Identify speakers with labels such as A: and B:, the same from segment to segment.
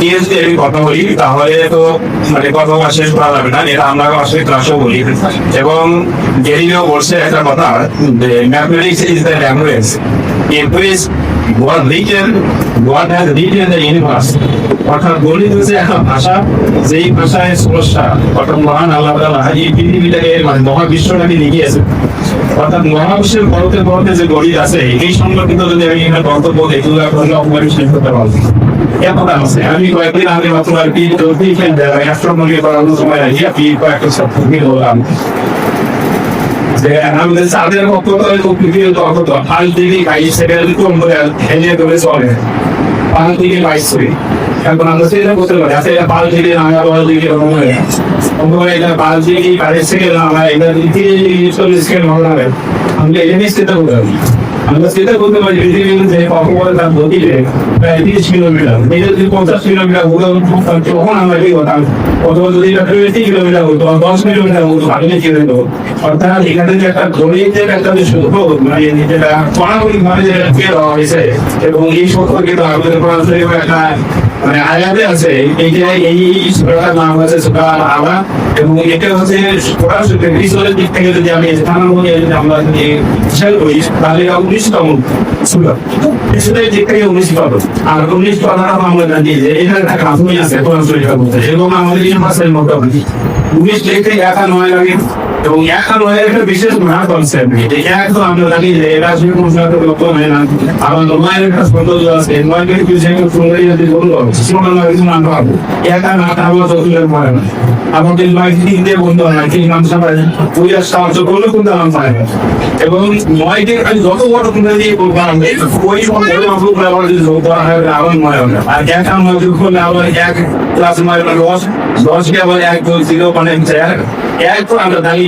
A: নিয়ে যদি আমি কথা বলি, তাহলে তো মানে কথা করা যাবে না, এটা আমরা আসলে ক্লাসও বলি। এবং বলছে একটা কথা, যে mathematics is the language what has written the universe. অর্থাৎ গণিত হচ্ছে একটা ভাষা, যেই ভাষায় অর্থাৎ মহান আল্লাহ তাআলা এই পৃথিবীটাকে মানে মহাবিশ্বটাকে লিখিয়েছে অর্থাৎ মহাবিশ্বের পরতে পরতে যে গণিত আছে, এই সম্পর্কিত যদি আমি একটা গন্তব্য দেখি অপকারী শেষ করতে পারব এমন আছে আমি কয়েকদিন আগে মাত্র আর কি অ্যাস্ট্রোনমি করানোর সময় কি আপনি কয়েকটা সার্টিফিকেট হলাম যে আমাদের সাদের মতো পৃথিবীর তত পাঁচ ডিগ্রি বাইশ সেকেন্ড কম করে হেলিয়ে ধরে চলে পাঁচ ডিগ্রি বাইশ করে এখন আমরা সেটা করতে পারি। আচ্ছা এটা ডিগ্রি না, আমরা দশ ডিগ্রি কম হয়ে এটা ডিগ্রি বাইশ সেকেন্ড না, আমরা এটা তিরিশ চল্লিশ সেকেন্ড ভালো লাগে আমরা এটা নিয়ে করতে পারি। আমরা চিন্তা করতে পারি, পৃথিবীর যে কখনো তার গতিতে প্রায় তিরিশ কিলোমিটার, এটা যদি পঞ্চাশ কিলোমিটার হতো তখন আমরা কি করতাম, অথবা যদি এটা টোয়েন্টি কিলোমিটার হতো দশ কিলোমিটার হতো ভাবলে কি হতো? অর্থাৎ এখানে যে একটা গণিতের একটা যে সূত্র মানে যেটা কণাগুলি ভাবে যে বের হয়েছে, এবং এই সূত্র কিন্তু আমাদের পড়াশোনা একটা মানে আয়াতে আছে এইটা এই সুরাটার নাম আছে সুরা আলা এবং এটা হচ্ছে পড়াশোনা রিসোর্সের দিক থেকে যদি আমি স্থানান্তর করি যদি আমরা যদি হিসাব করি, তাহলে এটা উনিশতম সুরা। রিসোর্সের দিক থেকে উনিশ পাবো আর উনিশ পাতাটা আমরা জানি যে এখানে একটা কাঁথুনি আছে পড়াশোনা করতে এবং আমাদের এই মাসের মোটামুটি উনিশ লিখতে একা নয় লাগে এবং একা নয় একটা বিশেষ মহা কনসেপ্ট তো আমরা জানি যে আসলে কোনো সাথে লক্ষ্য হয় না। আবার নয়ের একটা সৌন্দর্য আছে। কিছু জায়গায় সুন্দরী যদি বলল সুন্দর কিছু নাম পাবো। একা না থাকলে চতুলের পড়ে না। আমাদের তিন দিয়ে বন্ধু হয় না কি নাম সবাই আর সাহায্য করলে কিন্তু নাম পায় না এবং নয়কে আমি যত বড় তুমি দিয়ে বললাম ওই সময় আমরা যদি যোগ করা হয় আবার নয় হবে। আর এক আমরা যোগ করলে আবার এক নয় মানে দশ দশকে আবার এক জিরো মানে এক আমরা জানি যে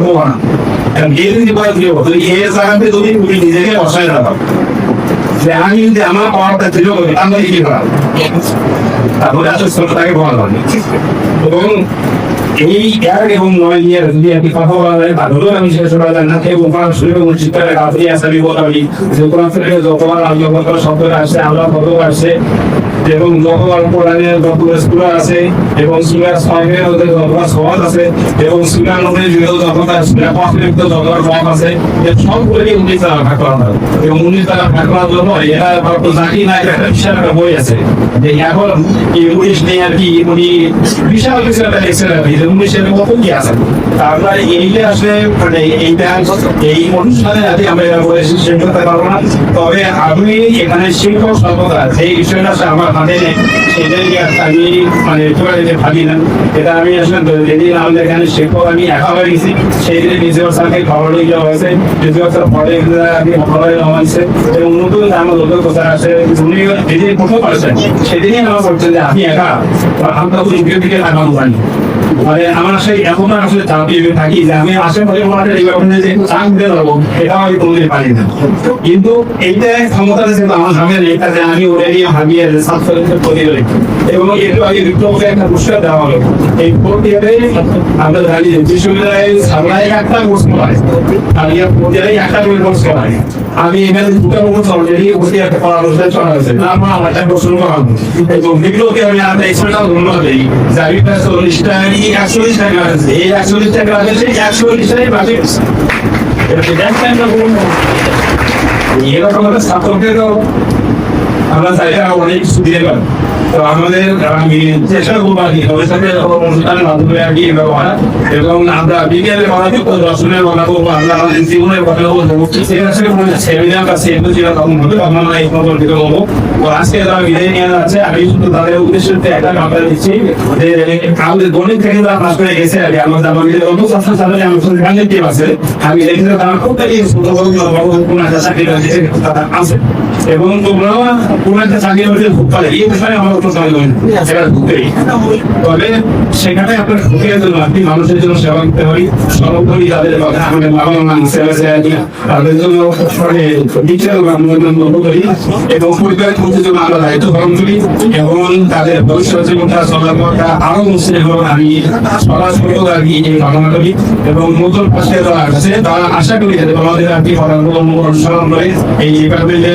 A: করব না কারণ এই যদি করা জিরো তাহলে এই জায়গাতে যদি তুমি নিজেকে বসায় রাখো যে আমি যদি আমার পাওয়ারটা দৃঢ় করি আমি কি করা তারপরে আসলে ছোটটাকে বলা এবং এই এক এবং নয় নিয়ে যদি একটি কথা বলা যায় তাহলে আমি শেষ করা না এবং কোরআন শরীফ এবং চিত্রের কাছে আছে আমি। বলি যে কোরআন শরীফে যতবার আল্লাহ তাআলা শব্দ আসছে আল্লাহ শব্দ আসছে এবং যতবার কোরআনের যতবার সূরা আছে, এবং সূরা সাহেবের মধ্যে যতবার সওয়াল আছে, এবং সূরা নূরের ভিতরে যতবার সূরা যতবার বাপ আছে এর সবগুলোকে উনিশ দ্বারা ভাগ করা হয়। এবং উনিশ দ্বারা ভাগ করার জন্য এরা হয়তো জানি না একটা বিশাল একটা বই আছে। যে এখন এই উনিশ নিয়ে আর কি, উনি বিশাল কিছু একটা যে উনিশের আছে মানে এই আমি এখানে শিক্ষক সর্বদা আমি মানে আমি একা হয়ে গেছি সেই দিনে স্যারকে খবর দিয়ে দেওয়া হয়েছে। প্রিন্সিপাল স্যার পরে আমি খবর দেওয়া হয়েছে। এবং কথা আছে, উনি যেদিন সেদিনই আমার বলছেন যে আমি একা আমরা দিকে লাগানো পারি মানে আমার সেই এখন আসলে চাপ দিয়ে থাকি যে আমি আশেপাশে ওনাদের এই ব্যাপারে যে চাপ দিতে পারব, এটা আমি কোনোদিন পারি না। কিন্তু এইটা ক্ষমতা আছে আমার সামনে এটা যে আমি ওটা নিয়ে ভাবিয়ে ছাত্রদের প্রতিরোধ এবং একটু আগে বিপ্লবকে একটা পুরস্কার দেওয়া হলো। এই প্রক্রিয়াতে আমরা জানি যে বিশ্ববিদ্যালয়ে সামলায় একটা কোর্স করায় আর ইয়া প্রতিরাই একটা করে কোর্স করায় আমি এখানে দুটা কোর্স অলরেডি বসে একটা চলা আছে না আমার একটা প্রশ্ন করা আমি একটা না ধন্যবাদ দিই যে আমি প্রায় চল্লিশটা একচল্লিশ টাকা আছে এই একচল্লিশ টাকা আছে একচল্লিশ টাকাই বাকি না এরকম একটা আমরা চাইলে অনেক কিছু দিতে তো আমাদের আমি চেষ্টা করব আর কি ভবিষ্যতে অনুষ্ঠানের মাধ্যমে আর কি ব্যবহার এবং আমরা বিজ্ঞানের কথা বলব দর্শনের কথা বলব, আমরা আমাদের জীবনের কথা বলব সেটা আসলে কোনো সেমিনার বা সেমিনার যেটা তখন হবে আমরা এই সম্পর্কিত বলব তো আজকে তারা বিদায় নিয়ে যাচ্ছে, আমি শুধু তাদের উদ্দেশ্যে একটা কথা দিচ্ছি, যে আমাদের গণিত থেকে তারা পাশ করে গেছে, আর কি আমাদের আমাদের অন্য ছাত্রী আমার সঙ্গে গানের টিম আছে, আমি দেখি যে তারা খুব একটা চাকরি তারা আছে। এবং তোমরাও একটা চাকরি রয়েছে খুব পারে এই বিষয়ে আমার কোনো চাকরি নেই। সেটা ঢুকেই তবে সেখানে আপনার ঢুকে জন্য আপনি মানুষের জন্য সেবা করতে পারি সর্বোপরি তাদের কথা আমাদের বাবা মা সেবা সেবা তাদের জন্য মানে বিচার আমরা গ্রহণ করি এবং পরিবার করতে জন্য আমরা দায়িত্ব পালন করি এবং তাদের ভবিষ্যৎ জীবনটা আরও মুসলিম এবং আমি সরাসরি আর কি এই কামনা করি এবং নতুন পাশে যারা আছে তারা আশা করি যাতে আমাদের আর কি অনুসরণ করে এই ডিপার্টমেন্টে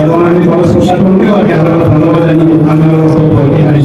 A: এবং আমি কলেজ প্রশাসনকেও আর কি ধন্যবাদ জানিয়ে আন্দোলন